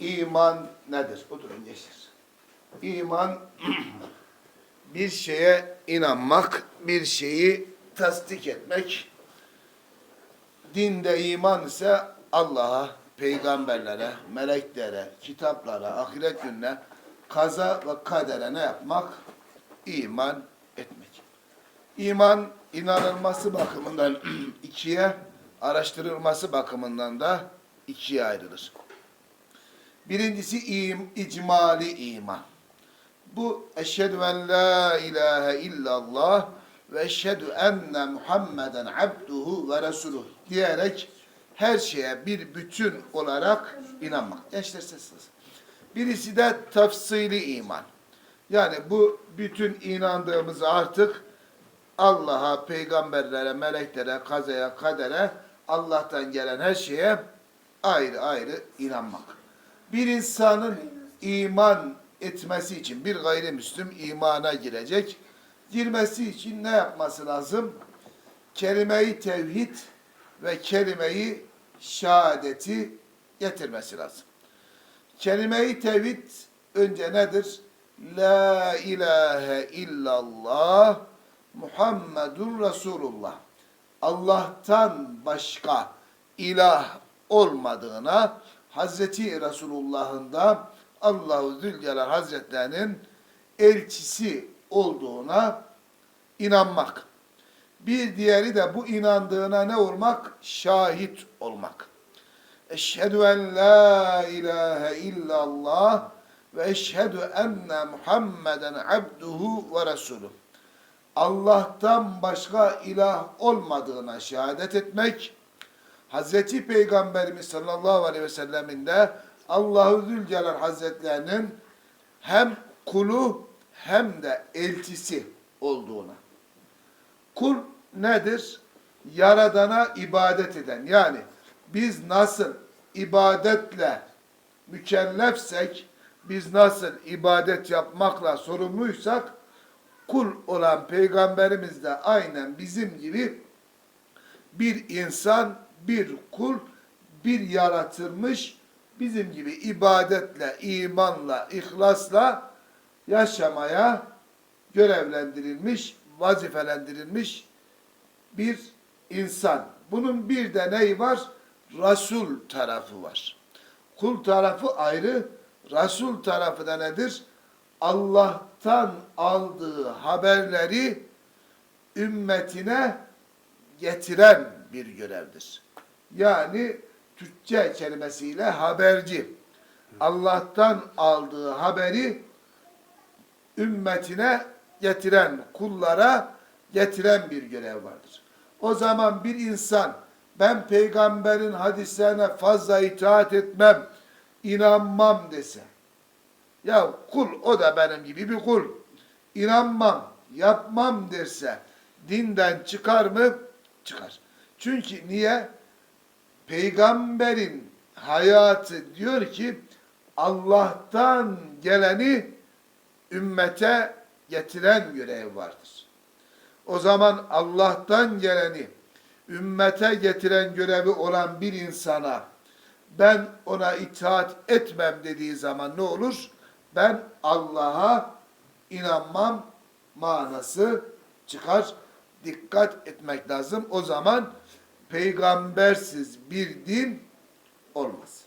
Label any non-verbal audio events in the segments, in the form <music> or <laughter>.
İman nedir? Oturun gençler. İman <clears throat> bir şeye inanmak, bir şeyi tasdik etmek. Dinde iman ise Allah'a, peygamberlere, meleklere, kitaplara, ahiret gününe, kaza ve kadere ne yapmak? İman etmek. İman inanılması bakımından <clears throat> ikiye, araştırılması bakımından da ikiye ayrılır. Birincisi im, icmali iman. Bu eşhedü en la ilahe illallah ve eşhedü enne Muhammeden abduhu ve resuluh diyerek her şeye bir bütün olarak inanmak. Sessiz. Birisi de tafsili iman. Yani bu bütün inandığımız artık Allah'a, peygamberlere, meleklere, kazaya, kadere, Allah'tan gelen her şeye ayrı ayrı inanmak. Bir insanın iman etmesi için bir gayrimüslim imana girecek. Girmesi için ne yapması lazım? Kelime-i tevhid ve kelime-i şehadeti getirmesi lazım. Kelime-i tevhid önce nedir? La ilahe illallah Muhammedun Resulullah. Allah'tan başka ilah olmadığına Hazreti Resulullah'ın da Allahu Zülcelal Hazretlerinin elçisi olduğuna inanmak. Bir diğeri de bu inandığına ne olmak? Şahit olmak. Eşhedü en la ilahe illallah ve eşhedü enne Muhammeden abduhu ve resuluh. Allah'tan başka ilah olmadığına şehadet etmek, Hazreti Peygamberimiz sallallahu aleyhi ve sellemin de Allahu Zülcelal Hazretlerinin hem kulu hem de elçisi olduğuna. Kul nedir? Yaradana ibadet eden. Yani biz nasıl ibadetle mükellefsek, biz nasıl ibadet yapmakla sorumluysak, kul olan peygamberimiz de aynen bizim gibi bir insan, bir kul, bir yaratılmış, bizim gibi ibadetle, imanla, ihlasla yaşamaya görevlendirilmiş, vazifelendirilmiş bir insan. Bunun bir de neyi var? Resul tarafı var. Kul tarafı ayrı, Resul tarafı da nedir? Allah'tan aldığı haberleri ümmetine getiren bir görevdir. Yani Türkçe kelimesiyle haberci. Allah'tan aldığı haberi ümmetine getiren, kullara getiren bir görev vardır. O zaman bir insan ben peygamberin hadislerine fazla itaat etmem, inanmam dese. Ya kul o da benim gibi bir kul. İnanmam, yapmam derse dinden çıkar mı? Çıkar. Çünkü niye? Peygamberin hayatı diyor ki Allah'tan geleni ümmete getiren görev vardır. O zaman Allah'tan geleni ümmete getiren görevi olan bir insana ben ona itaat etmem dediği zaman ne olur? Ben Allah'a inanmam manası çıkar. Dikkat etmek lazım. O zaman peygambersiz bir din olmaz.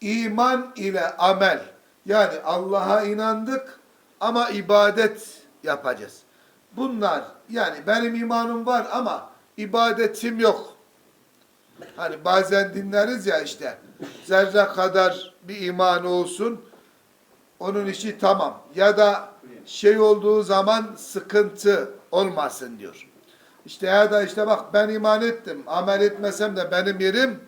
İman ile amel yani Allah'a inandık ama ibadet yapacağız. Bunlar yani benim imanım var ama ibadetim yok. Hani bazen dinleriz ya işte zerre kadar bir iman olsun onun işi tamam. Ya da şey olduğu zaman sıkıntı olmasın diyor. İşte ya da işte bak ben iman ettim. Amel etmesem de benim yerim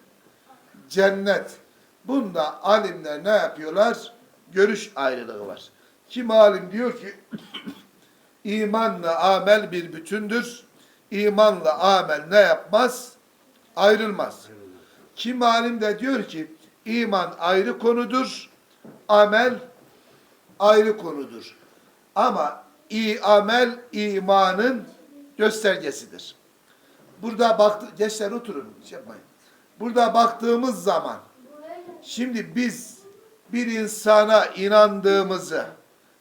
cennet. Bunda alimler ne yapıyorlar? Görüş ayrılığı var. Kim alim diyor ki <clears throat> imanla amel bir bütündür. İmanla amel ne yapmaz? Ayrılmaz. Kim alim de diyor ki iman ayrı konudur. Amel ayrı konudur. Ama iyi amel imanın göstergesidir. Burada baktı, gençler oturun, şey yapmayın. Burada baktığımız zaman Şimdi biz bir insana inandığımızı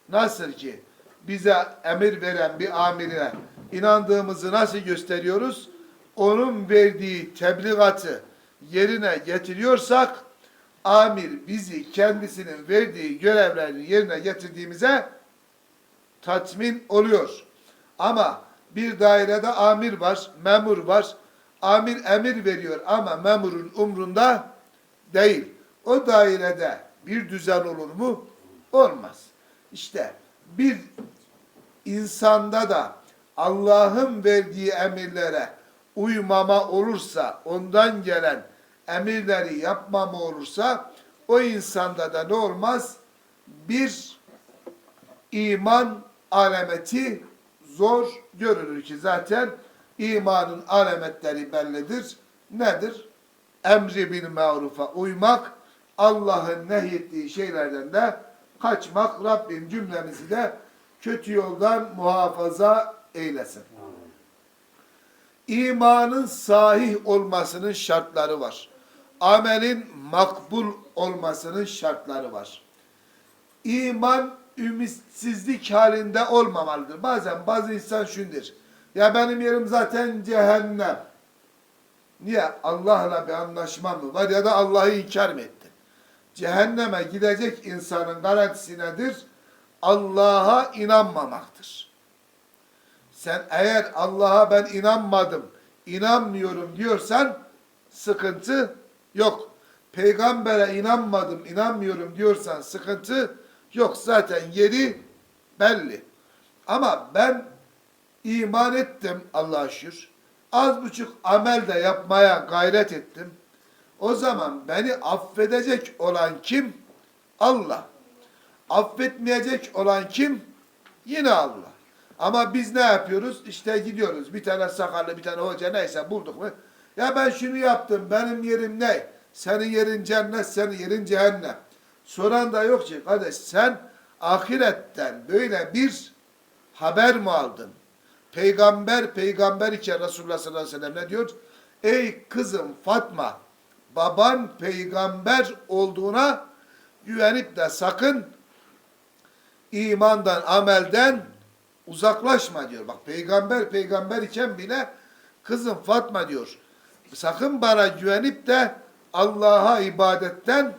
nasıl ki bize emir veren bir amirine inandığımızı nasıl gösteriyoruz? Onun verdiği tebligatı yerine getiriyorsak amir bizi kendisinin verdiği görevlerini yerine getirdiğimize tatmin oluyor. Ama bir dairede amir var, memur var. Amir emir veriyor ama memurun umrunda değil. O dairede bir düzen olur mu? Olmaz. İşte bir insanda da Allah'ın verdiği emirlere uymama olursa, ondan gelen emirleri yapmama olursa o insanda da ne olmaz? Bir iman alameti zor görülür ki zaten imanın alametleri bellidir. Nedir? Emri bil marufa uymak, Allah'ın nehyettiği şeylerden de kaçmak. Rabbim cümlemizi de kötü yoldan muhafaza eylesin. İmanın sahih olmasının şartları var. Amelin makbul olmasının şartları var. İman ümitsizlik halinde olmamalıdır. Bazen bazı insan şundur. Ya benim yerim zaten cehennem. Niye? Allah'la bir anlaşma mı var ya da Allah'ı inkar mı etti? Cehenneme gidecek insanın garantisi nedir? Allah'a inanmamaktır. Sen eğer Allah'a ben inanmadım, inanmıyorum diyorsan sıkıntı yok. Peygambere inanmadım, inanmıyorum diyorsan sıkıntı yok. Zaten yeri belli. Ama ben iman ettim Allah'a şükür. Az buçuk amel de yapmaya gayret ettim. O zaman beni affedecek olan kim? Allah. Affetmeyecek olan kim? Yine Allah. Ama biz ne yapıyoruz? İşte gidiyoruz. Bir tane sakallı, bir tane hoca neyse bulduk mu? Ya ben şunu yaptım. Benim yerim ne? Senin yerin cennet, senin yerin cehennem. Soran da yok ki kardeş sen ahiretten böyle bir haber mi aldın? Peygamber peygamber iken Resulullah sallallahu aleyhi ve sellem ne diyor? Ey kızım Fatma baban peygamber olduğuna güvenip de sakın imandan, amelden uzaklaşma diyor. Bak peygamber peygamber iken bile kızım Fatma diyor. Sakın bana güvenip de Allah'a ibadetten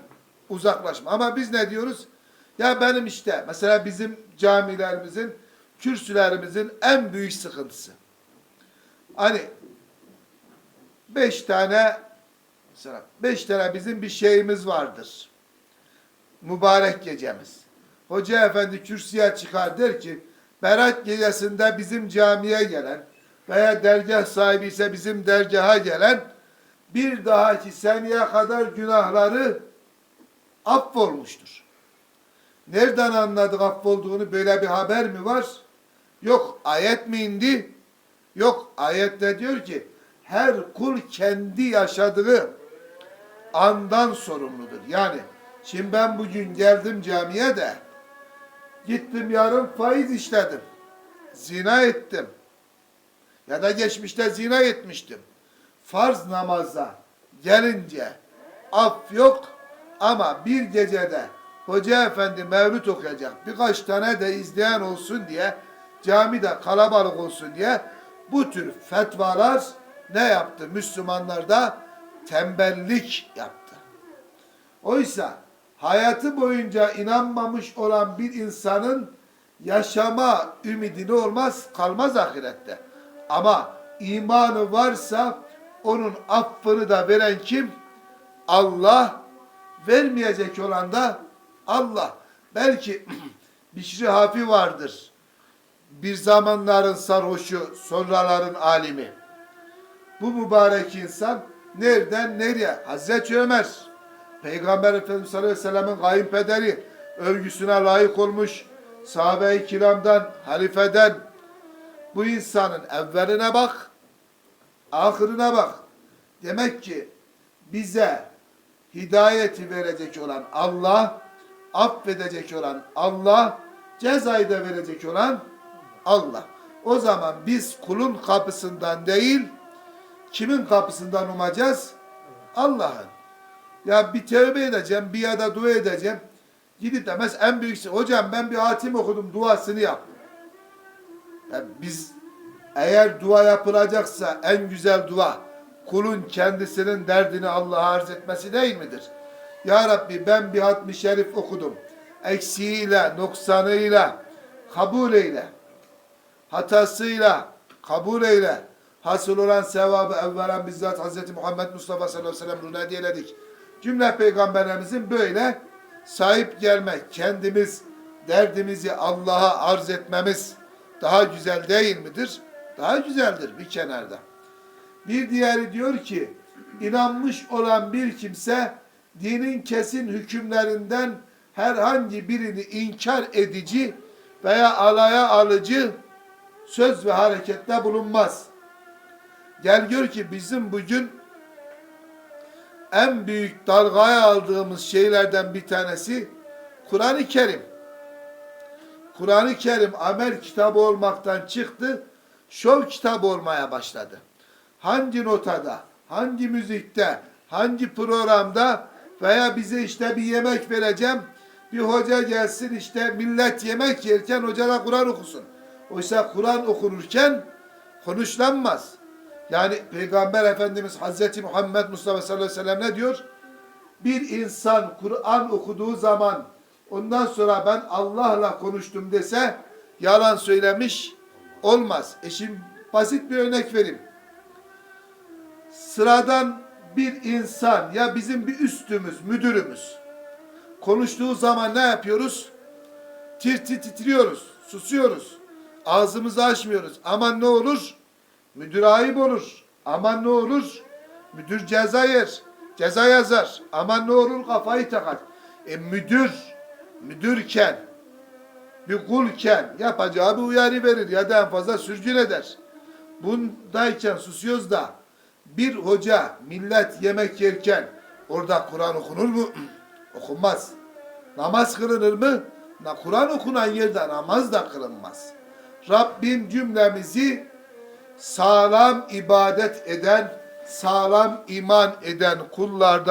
uzaklaşma. Ama biz ne diyoruz? Ya benim işte mesela bizim camilerimizin, kürsülerimizin en büyük sıkıntısı. Hani beş tane mesela beş tane bizim bir şeyimiz vardır. Mübarek gecemiz. Hoca efendi kürsüye çıkar der ki Berat gecesinde bizim camiye gelen veya dergah sahibi ise bizim dergaha gelen bir dahaki seneye kadar günahları affolmuştur. Nereden anladık affolduğunu böyle bir haber mi var? Yok ayet mi indi? Yok ayette diyor ki her kul kendi yaşadığı andan sorumludur. Yani şimdi ben bugün geldim camiye de gittim yarın faiz işledim. Zina ettim. Ya da geçmişte zina etmiştim. Farz namaza gelince af yok ama bir gecede Hoca efendi mevlüt okuyacak. Birkaç tane de izleyen olsun diye camide kalabalık olsun diye bu tür fetvalar ne yaptı? Müslümanlar da tembellik yaptı. Oysa hayatı boyunca inanmamış olan bir insanın yaşama ümidi ne olmaz? Kalmaz ahirette. Ama imanı varsa onun affını da veren kim? Allah vermeyecek olan da Allah. Belki <clears throat> Bişri Hafi vardır. Bir zamanların sarhoşu, sonraların alimi. Bu mübarek insan nereden nereye? Hazreti Ömer, Peygamber Efendimiz sallallahu aleyhi ve sellem'in kayınpederi, övgüsüne layık olmuş, sahabe-i kiramdan, halifeden, bu insanın evveline bak, ahirine bak. Demek ki bize hidayeti verecek olan Allah, affedecek olan Allah, cezayı da verecek olan Allah. O zaman biz kulun kapısından değil, kimin kapısından umacağız? Allah'ın. Ya bir tövbe edeceğim, bir ya da dua edeceğim. Gidip de mesela en büyük şey, hocam ben bir hatim okudum, duasını yap. Ya biz eğer dua yapılacaksa en güzel dua kulun kendisinin derdini Allah'a arz etmesi değil midir? Ya Rabbi ben bir hatmi şerif okudum. Eksiğiyle, noksanıyla kabul eyle. Hatasıyla kabul eyle. Hasıl olan sevabı evvelen bizzat Hz. Muhammed Mustafa sallallahu aleyhi ve sellem ruhuna hediyeledik. Cümle peygamberlerimizin böyle sahip gelmek, kendimiz derdimizi Allah'a arz etmemiz daha güzel değil midir? Daha güzeldir bir kenarda. Bir diğeri diyor ki, inanmış olan bir kimse dinin kesin hükümlerinden herhangi birini inkar edici veya alaya alıcı söz ve harekette bulunmaz. Gel gör ki bizim bugün en büyük dalgaya aldığımız şeylerden bir tanesi Kur'an-ı Kerim. Kur'an-ı Kerim amel kitabı olmaktan çıktı, şov kitabı olmaya başladı. Hangi notada, hangi müzikte, hangi programda veya bize işte bir yemek vereceğim, bir hoca gelsin işte millet yemek yerken hoca da Kur'an okusun. Oysa Kur'an okunurken konuşlanmaz. Yani Peygamber Efendimiz Hazreti Muhammed Mustafa sallallahu aleyhi ve sellem ne diyor? Bir insan Kur'an okuduğu zaman ondan sonra ben Allah'la konuştum dese yalan söylemiş olmaz. E şimdi basit bir örnek vereyim. Sıradan bir insan ya bizim bir üstümüz, müdürümüz konuştuğu zaman ne yapıyoruz? Tir tir titriyoruz, susuyoruz. Ağzımızı açmıyoruz. Aman ne olur? Müdür ayıp olur. Aman ne olur? Müdür ceza yer. Ceza yazar. Aman ne olur kafayı takar. E müdür, müdürken, bir kulken yapacağı bir uyarı verir ya da en fazla sürgün eder. Bundayken susuyoruz da bir hoca millet yemek yerken orada Kur'an okunur mu? <clears throat> Okunmaz. Namaz kılınır mı? Kur'an okunan yerde namaz da kılınmaz. Rabbim cümlemizi sağlam ibadet eden, sağlam iman eden kullardan